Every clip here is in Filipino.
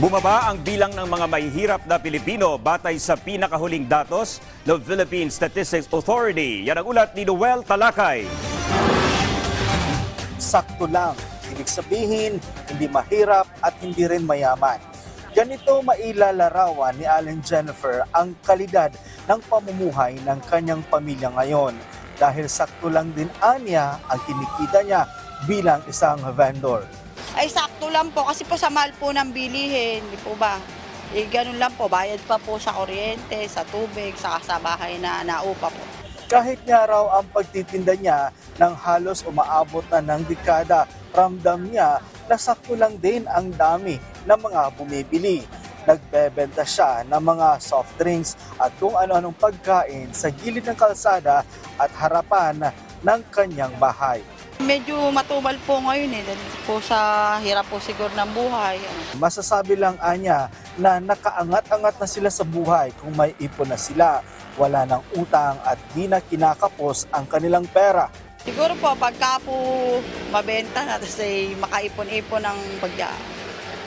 Bumaba ang bilang ng mga mahihirap na Pilipino batay sa pinakahuling datos ng Philippine Statistics Authority. Yan ang ulat ni Noel Talakay. sakto lang. Ibig sabihin, hindi mahirap at hindi rin mayaman. Ganito mailalarawan ni Allen Jennifer ang kalidad ng pamumuhay ng kanyang pamilya ngayon dahil sakto lang din anya ang kinikita niya bilang isang vendor. Ay sakto lang po kasi po sa mahal po ng bilihin, di po ba? Eh ganun lang po, bayad pa po sa kuryente, sa tubig, sa sa bahay na naupa po. Kahit nga raw ang pagtitinda niya ng halos umaabot na ng dekada, ramdam niya na sakto lang din ang dami ng mga bumibili. Nagbebenta siya ng mga soft drinks at kung ano-anong pagkain sa gilid ng kalsada at harapan ng kanyang bahay. Medyo matubal po ngayon eh, dahil po sa hirap po siguro ng buhay. Masasabi lang anya na nakaangat-angat na sila sa buhay kung may ipon na sila. Wala ng utang at di na kinakapos ang kanilang pera. Siguro po pagka po mabenta na, tapos ay makaipon-ipon ng pagka.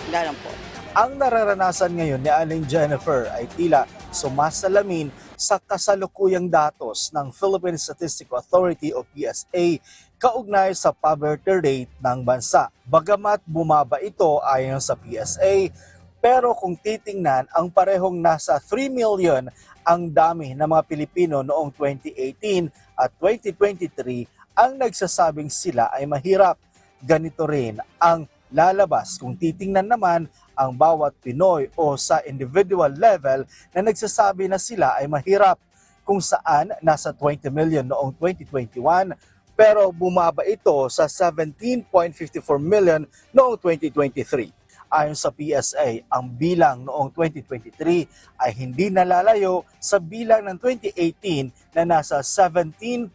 Ganun po. Ang nararanasan ngayon ni Aling Jennifer ay tila sumasalamin sa kasalukuyang datos ng Philippine Statistical Authority o PSA kaugnay sa poverty rate ng bansa. Bagamat bumaba ito ayon sa PSA, pero kung titingnan ang parehong nasa 3 million ang dami ng mga Pilipino noong 2018 at 2023 ang nagsasabing sila ay mahirap. Ganito rin ang lalabas kung titingnan naman ang bawat Pinoy o sa individual level na nagsasabi na sila ay mahirap kung saan nasa 20 million noong 2021 pero bumaba ito sa 17.54 million noong 2023. Ayon sa PSA, ang bilang noong 2023 ay hindi nalalayo sa bilang ng 2018 na nasa 17.67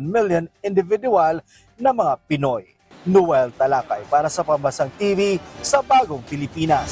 million individual na mga Pinoy. Noel Talakay para sa Pambasang TV sa Bagong Pilipinas.